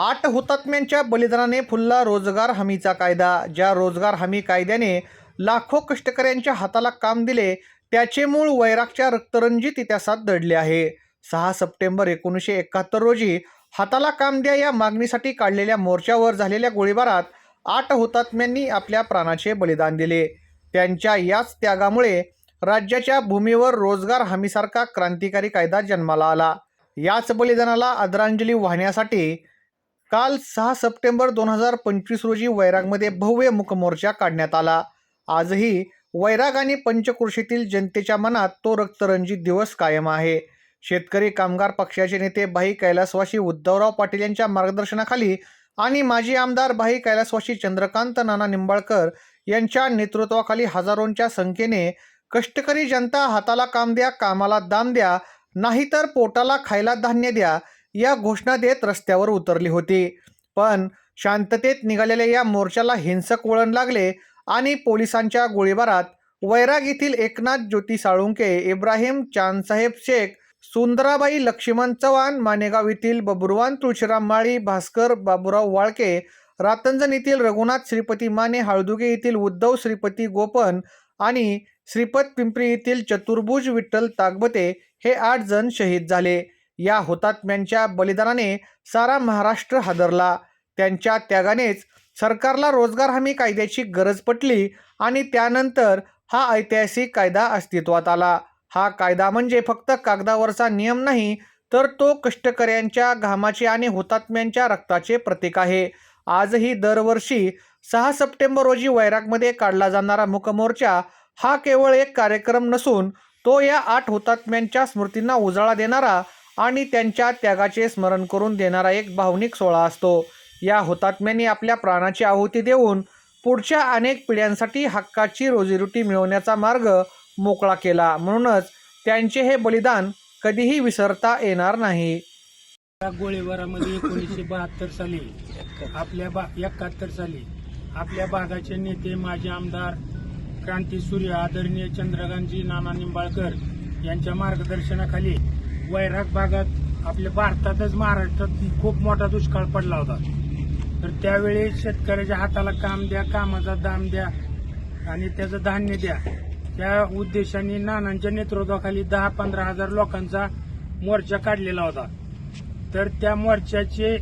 आठ हुतात्म्यांच्या बलिदानाने फुलला रोजगार हमीचा कायदा. ज्या रोजगार हमी कायद्याने लाखो कष्टकऱ्यांच्या हाताला काम दिले त्याचे मूळ वैरागच्या रक्तरंजित इतिहासात दडले आहे. सहा सप्टेंबर एकोणीसशे एकाहत्तर रोजी हाताला काम द्या या मागणीसाठी काढलेल्या मोर्चावर झालेल्या गोळीबारात आठ हुतात्म्यांनी आपल्या प्राणाचे बलिदान दिले. त्यांच्या याच त्यागामुळे राज्याच्या भूमीवर रोजगार हमीसारखा क्रांतिकारी कायदा जन्माला आला. याच बलिदानाला आदरांजली वाहण्यासाठी काल सहा सप्टेंबर दोन हजार पंचवीस रोजी वैरागमध्ये भव्य मुखमोर्चा काढण्यात आला. आजही वैराग आणि पंचकृषीतील जनतेच्या मनात तो रक्तरंजित दिवस कायम आहे. शेतकरी कामगार पक्षाचे नेते भाई कैलासवाशी उद्धवराव पाटील यांच्या मार्गदर्शनाखाली आणि माजी आमदार भाई कैलासवाशी चंद्रकांत नाना निंबाळकर यांच्या नेतृत्वाखाली हजारोंच्या संख्येने कष्टकरी जनता हाताला काम द्या कामाला दाम द्या नाहीतर पोटाला खायला धान्य द्या या घोषणा देत रस्त्यावर उतरली होती. पण शांततेत निघालेल्या या मोर्चाला हिंसक वळण लागले आणि पोलिसांच्या गोळीबारात वैराग येथील एकनाथ ज्योती साळुंके इब्राहिम चांदसाहेब शेख सुंदराबाई लक्ष्मण चव्हाण मानेगाव येथील बबुरवान तुळशीराम माळी भास्कर बाबुराव वाळके रातंजण येथील रघुनाथ श्रीपती माने हळदुगे येथील उद्धव श्रीपती गोपन आणि श्रीपत पिंपरी येथील चतुर्भुज विठ्ठल तागबते हे आठ जण शहीद झाले. या हुतात्म्यांच्या बलिदानाने सारा महाराष्ट्र हादरला. त्यांच्या त्यागानेच सरकारला रोजगार हमी कायद्याची गरज पटली आणि त्यानंतर हा ऐतिहासिक कायदा अस्तित्वात आला. हा कायदा म्हणजे फक्त कागदावरचा नियम नाही तर तो कष्टकऱ्यांच्या घामाचे आणि हुतात्म्यांच्या रक्ताचे प्रतीक आहे. आजही दरवर्षी सहा सप्टेंबर रोजी वैरागमध्ये काढला जाणारा मुकमोर्चा हा केवळ एक कार्यक्रम नसून तो या आठ हुतात्म्यांच्या स्मृतींना उजाळा देणारा आणि त्यांच्या त्यागाचे स्मरण करून देणारा एक भावनिक सोहळा असतो. या हुतात्म्यांनी आपल्या प्राणाची आहुती देऊन पुढच्या अनेक पिढ्यांसाठी हक्काची रोजीरोटी मिळवण्याचा मार्ग मोकळा केला. म्हणूनच त्यांचे हे बलिदान कधीही विसरता येणार नाही. या गोळीबारामध्ये एकोणीसशे बहात्तर साली आपल्या बा एकाहत्तर साली आपल्या भागाचे नेते माजी आमदार क्रांती सूर्य आदरणीय चंद्रकांतजी नाना निंबाळकर यांच्या मार्गदर्शनाखाली वैराग भागात आपल्या भारतातच महाराष्ट्रात खूप मोठा दुष्काळ पडला होता. तर त्यावेळी शेतकऱ्याच्या हाताला काम द्या कामाचा दाम द्या आणि त्याचं धान्य द्या. त्या उद्देशाने नानांच्या नेतृत्वाखाली दहा पंधरा हजार लोकांचा मोर्चा काढलेला होता. तर त्या मोर्चाचे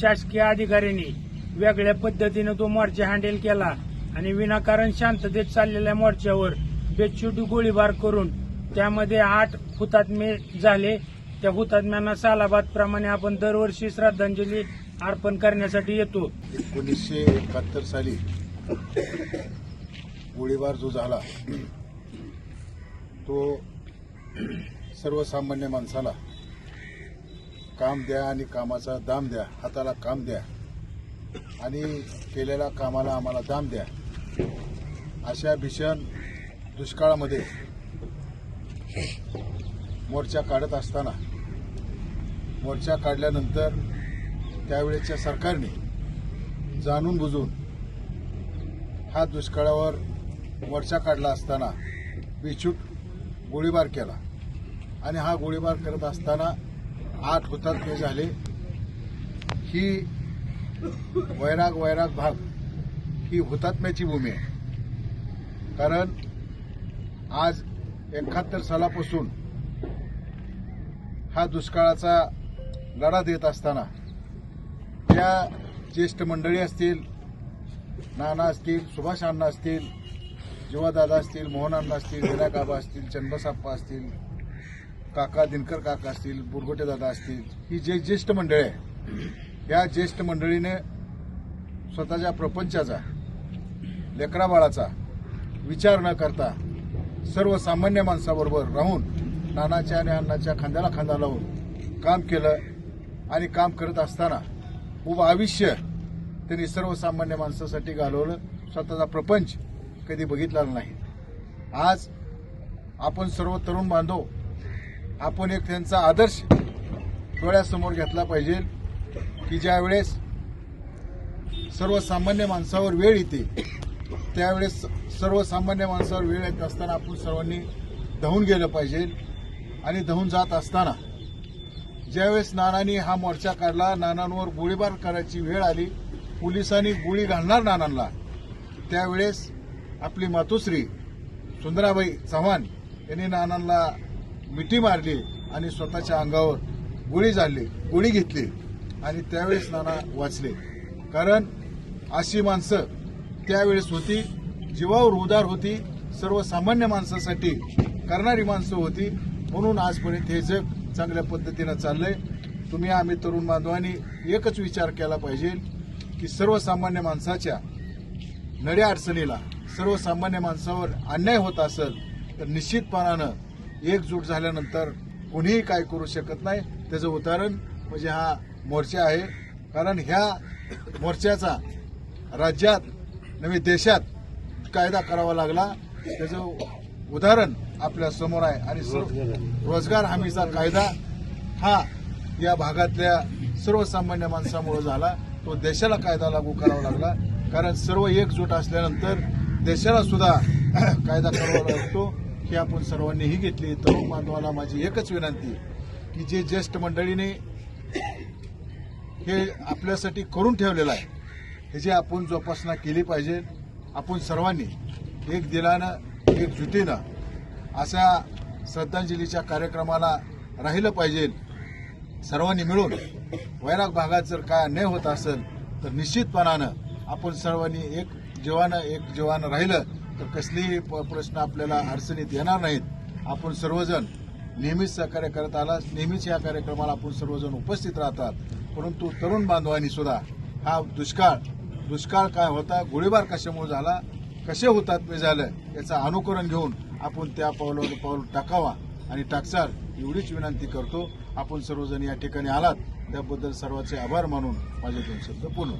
शासकीय अधिकाऱ्यांनी वेगळ्या पद्धतीनं तो मोर्चा हँडल केला आणि विनाकारण शांततेत चाललेल्या मोर्चावर बेछूटी गोळीबार करून त्यामध्ये आठ हुतात्मे झाले. त्या हुतात्म्यांना सालाबाद प्रमाणे आपण दरवर्षी श्रद्धांजली अर्पण करण्यासाठी येतो. एकोणीसशे एकाहत्तर साली गोळीबार जो झाला तो सर्वसामान्य माणसाला काम द्या आणि कामाचा दाम द्या हाताला काम द्या आणि केलेल्या कामाला आम्हाला दाम द्या. अशा भीषण दुष्काळामध्ये मोर्चा काढत असताना मोर्चा काढल्यानंतर त्यावेळेच्या सरकारने जाणून बुजून हा दुष्काळावर मोर्चा काढला असताना बिछूट गोळीबार केला. आणि हा गोळीबार करत असताना आठ हुतात्मे झाले. ही वैराग वैराग भाग ही हुतात्म्याची भूमी आहे. कारण आज एकाहत्तर सालापासून हा दुष्काळाचा लढा देत असताना त्या ज्येष्ठ मंडळी असतील नाना असतील सुभाष अण्णा असतील जीवादादा असतील मोहन अण्णा असतील विनायक असतील चंदबसाप्पा असतील काका दिनकर काका असतील बुरगोटे दादा असतील ही जे ज्येष्ठ मंडळी आहे या ज्येष्ठ मंडळीने स्वतःच्या प्रपंचाचा लेकराबाळाचा विचार न करता सर्वसामान्य माणसाबरोबर राहून नानाच्या आणि अण्णाच्या खांद्याला खांदा लावून काम केलं आणि काम करत असताना खूप आयुष्य त्यांनी सर्वसामान्य माणसासाठी घालवलं. स्वतःचा प्रपंच कधी बघितला नाही. आज आपण सर्व तरुण बांधव आपण एक त्यांचा आदर्श डोळ्यासमोर घेतला पाहिजे की ज्यावेळेस सर्वसामान्य माणसावर वेळ येते त्यावेळेस सर्वसामान्य माणसावर वेळ येत असताना आपण सर्वांनी धावून गेलं पाहिजे आणि धावून जात असताना ज्यावेळेस नानांनी हा मोर्चा काढला नानांवर गोळीबार करायची वेळ आली पोलिसांनी गोळी घालणार नानांना त्यावेळेस आपली मातोश्री सुंदराबाई चव्हाण यांनी नानांना मिठी मारली आणि स्वतःच्या अंगावर गोळी झाडली गोळी घेतली आणि त्यावेळेस नाना वाचले. कारण अशी माणसं त्यावेळेस होती जीवावर उदार होती सर्वसामान्य माणसासाठी करणारी माणसं होती म्हणून आजपर्यंत हे जग चांगल्या पद्धतीनं चाललंय. तुम्ही आम्ही तरुण बांधवांनी एकच विचार केला पाहिजे की सर्वसामान्य माणसाच्या नड्या अडचणीला सर्वसामान्य माणसावर अन्याय होत असेल तर निश्चितपणानं एकजूट झाल्यानंतर कोणीही काय करू शकत नाही. त्याचं उदाहरण म्हणजे हा मोर्चा आहे. कारण ह्या मोर्चाचा राज्यात नव्हे देशात कायदा करावा लागला त्याचं उदाहरण आपल्यासमोर आहे. आणि रोजगार हमीचा कायदा हा या भागातल्या सर्वसामान्य माणसामुळे झाला. तो देशाला कायदा लागू करावा लागला. कारण सर्व एकजूट असल्यानंतर देशाला सुद्धा कायदा करावा लागतो ही आपण सर्वांनीही घेतली. तरुण बांधवाला माझी एकच विनंती की जे ज्येष्ठ मंडळीने हे आपल्यासाठी करून ठेवलेलं आहे ह्याची आपण जोपासना केली पाहिजे आपण सर्वांनी एक दिलानं एक जुटीनं अशा श्रद्धांजलीच्या कार्यक्रमाला राहिलं पाहिजे. सर्वांनी मिळून वैराग भागात जर काय अन्याय होत असेल तर निश्चितपणानं आपण सर्वांनी एक जीवानं एक जीवानं राहिलं तर कसलीही प- प्रश्न आपल्याला अडचणीत येणार नाहीत. आपण सर्वजण नेहमीच सहकार्य करत आला नेहमीच या कार्यक्रमाला आपण सर्वजण उपस्थित राहतात. परंतु तरुण बांधवांनी सुद्धा हा दुष्काळ दुष्काळ काय होता गोळीबार कशामुळे झाला कसे हुतात्मे झालं याचं अनुकरण घेऊन आपण त्या पावलावर पाऊल टाकावा आणि टाकचाल एवढीच विनंती करतो. आपण सर्वजण या ठिकाणी आलात. त्याबद्दल सर्वांचे आभार मानून माझे दोन शब्द पूर्ण